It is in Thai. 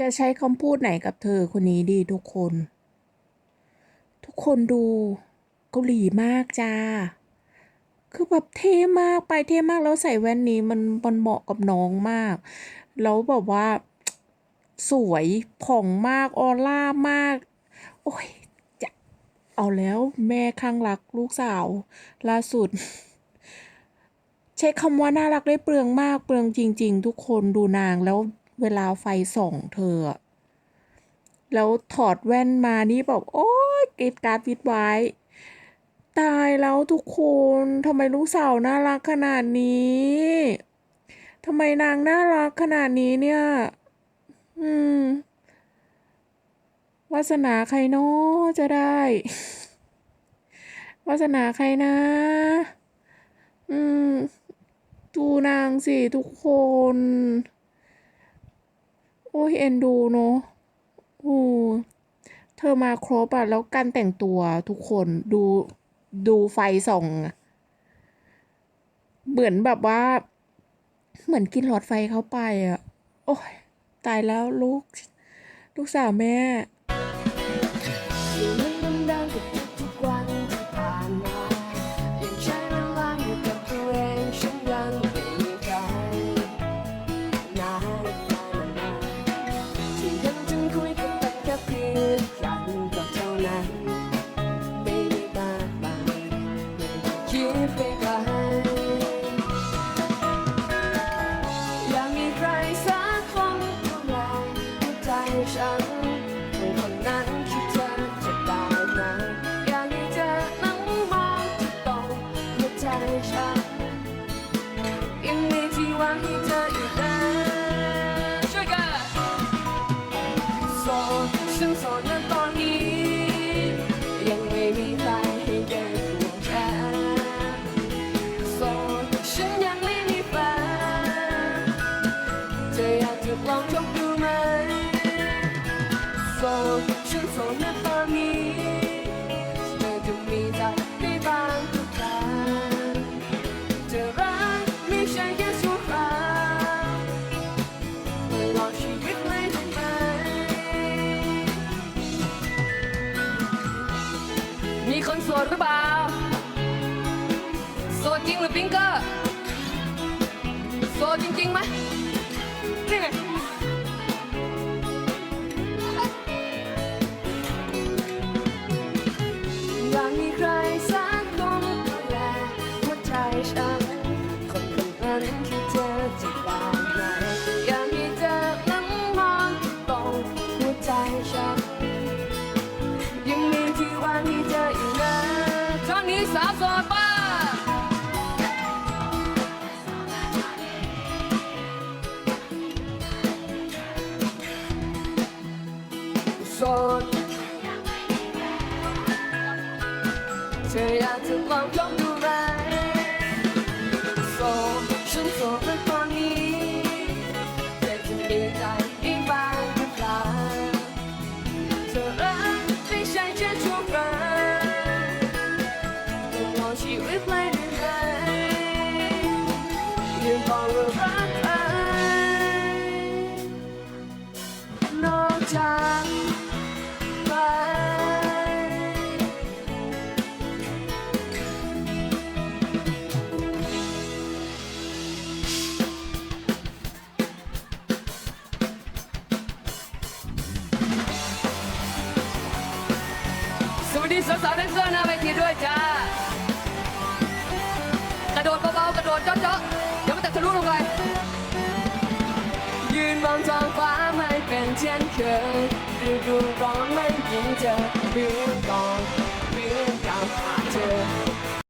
จะใช้คำพูดไหนกับเธอคนนี้ดีทุกคน ทุกคนดูเกาหลีมากจ้า คือแบบเท่มากไปเท่มากแล้วใส่แว่นนี้มันมันเหมาะกับน้องมาก แล้วแบบว่า สวยผ่องมากออร่ามาก โอ้ยจะเอาแล้วแม่ข้างรักลูกสาวล่าสุดใช้คำว่าน่ารักได้เปลืองมากเปลืองจริง ๆ ทุกคนดูนางแล้ว เวลาไฟส่องเธอ แล้วถอดแว่นมานี่แบบโอ้ยกรีดการ์ดวิดไว้ ตายแล้วทุกคนทำไมลูกสาวน่ารักขนาดนี้ทำไมนางน่ารักขนาดนี้เนี่ย อืมวาสนาใครเนาะจะได้วาสนาใครนะ อืมดูนางสิทุกคน โอ้ยเอ็นดูเนาะโอ้เธอมาครบอะแล้วการแต่งตัวทุกคนดูดูไฟส่องเหมือนแบบว่า เหมือนกินหลอดไฟเข้าไปอะโอ้ยตายแล้วลูก ลูกสาวแม่ สดหรือเปล่าโสดจริงหรือปิงเกอร์โสดจริงๆไหมนี่ไงาวโสดป่ะโสดเธออยากจะลองยกดูไห รักใครนอกจากไป สวัสดีสาวๆแดนเซอร์น้า ท้องฟ้าไม่เป็นเช่นเคยฤดูร้อนไม่ยิ่งเจอเบื่อ